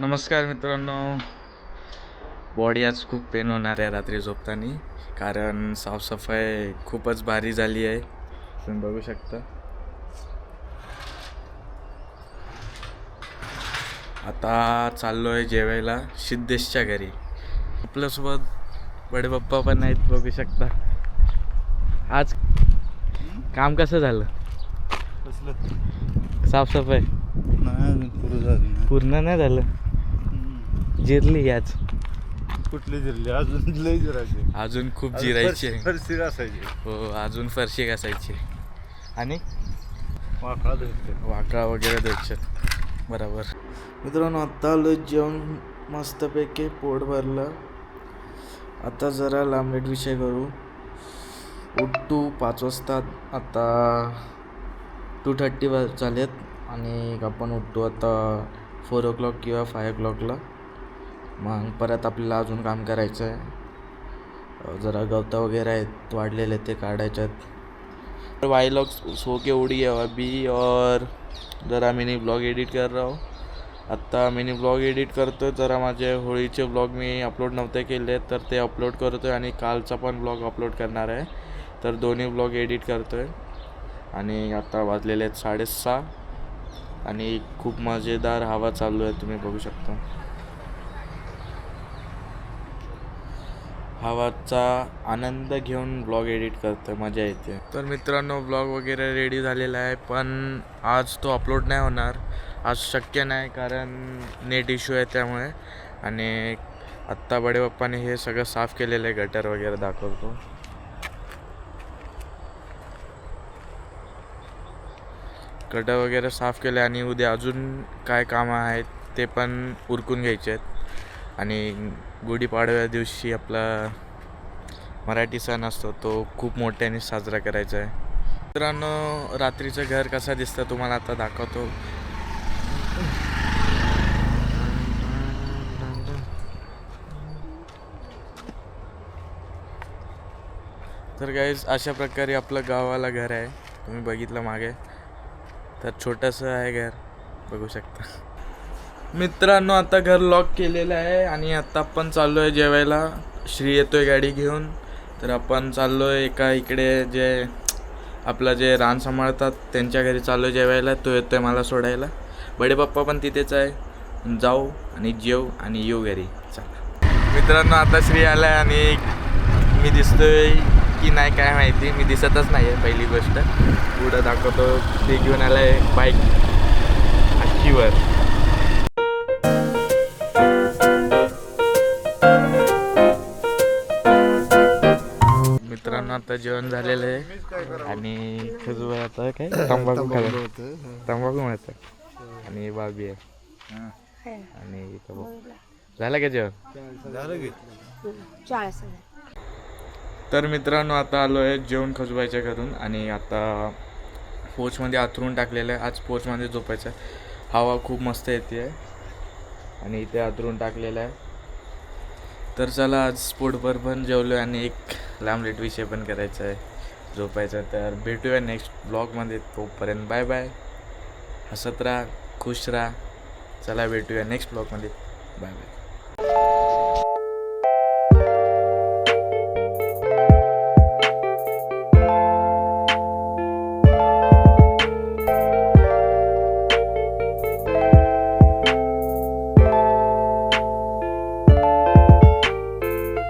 नमस्कार मित्रांनो. बॉडी आज खूप पेन होणार आहे रात्री झोपताना. कारण साफसफाई खूपच भारी झाली आहे. तुम्ही बघू शकता. आता चाललो आहे जेवायला सिद्धेशच्या घरी. आपल्यासोबत बडे पप्पा पण आहेत बघू शकता. आज काम कसं झालं? कसलं? साफसफाई. नाही पूर्ण नाही झालं. जिरली आज कुठले जिरले? अजून लय जिरायचे. अजून खूप जिरायची. आहे फरशी- घासायची. हो अजून फरशी घासायची. आणि? वाकडा धरते वाकळा वगैरे द्यायचे बरोबर. मित्रांनो आत्ता आलो जेवण मस्तपैकी पोट भरलं. आता जरा लांबलेट विषय करू. उठू पाच वाजता. आता टू थर्टी झालेत आणि आपण उठतो आता फोर ओ क्लॉक किंवा फाय ओ क्लॉकला मग परत आपल्याला अजून काम करायचं आहे जरा गवता वगैरे आहेत वाढलेले ते काढायचे आहेत वाई लॉग सो के उड़ी है अभी और जरा मिनी ब्लॉग एडिट कर रहा हूँ. आत्ता मिनी ब्लॉग एडिट करतो जरा माझे होळीचे ब्लॉग मी अपलोड नव्हते केले तर ते अपलोड करतो आहे आणि कालचा पण ब्लॉग अपलोड करणार आहे. तर दोन्ही ब्लॉग एडिट करतो आहे आणि आता वाजलेले आहेत साडेसहा. आणि खूप मजेदार हवा चालू आहे तुम्ही बघू शकता. हवाचा आनंद घेऊन ब्लॉग एडिट करतो मजा येते. तर मित्रांनो ब्लॉग वगैरे रेडी झालेला आहे पण आज तो अपलोड नाही होणार. आज शक्य नाही कारण नेट इश्यू आहे त्यामुळे. आणि आत्ता बडे पप्पाने हे सगळं साफ केलेलं आहे गटर वगैरे दाखवतो. गटर वगैरे साफ केले आणि उद्या अजून काय कामं आहेत ते पण उरकून घ्यायचे आहेत. आणि गुढीपाडव्या दिवशी आपला मराठी सण असतो तो खूप मोठ्याने साजरा करायचा आहे. मित्रांनो रात्रीचं घर कसं दिसतं तुम्हाला आता दाखवतो. तर गाईज अशा प्रकारे आपलं गावाला घर आहे. तुम्ही बघितलं मागे. तर छोटंसं आहे घर. बघू शकता. मित्रांनो आता घर लॉक केलेलं आहे आणि आता आपण चाललो आहे जेवायला. श्री येतोय गाडी घेऊन. तर आपण चाललो आहे एका इकडे जे आपलं जे रान सांभाळतात त्यांच्या घरी चाललो जेवायला. तो येतोय मला सोडायला. बडे पप्पा पण तिथेच आहे. जाऊ आणि जेव आणि येऊ घरी. चला. मित्रांनो आता श्री आहे आणि मी दिसतोय की नाही काय माहिती. मी दिसतच नाही आहे पहिली गोष्ट. पुढं दाखवतो. ते घेऊन आलाय बाईक अक्कीवर आता जेवण झालेलं आहे. आणि खजूर आता काय? तंबाखू खाला तंबाखू म्हणतात. आणि बाबी आहे. आणि. झालं का जेवण? झालं की. चाळीस तर मित्रांनो आता आलो आहे जेवण खजवायच्या घरून. आणि आता पोचमध्ये आथरून टाकलेलं आहे. आज पोचमध्ये झोपायचं आहे. हवा खूप मस्त येते आहे. आणि इथे आथरून टाकलेलं आहे. तर चला आज पोटभर पण जेवलो आहे आणि एक लांबलेट विषय पण करायचा आहे झोपायचा आहे. तर भेटूया नेक्स्ट ब्लॉगमध्ये तोपर्यंत. बाय बाय हसत राहा खुश राहा. चला भेटूया नेक्स्ट ब्लॉगमध्ये बाय बाय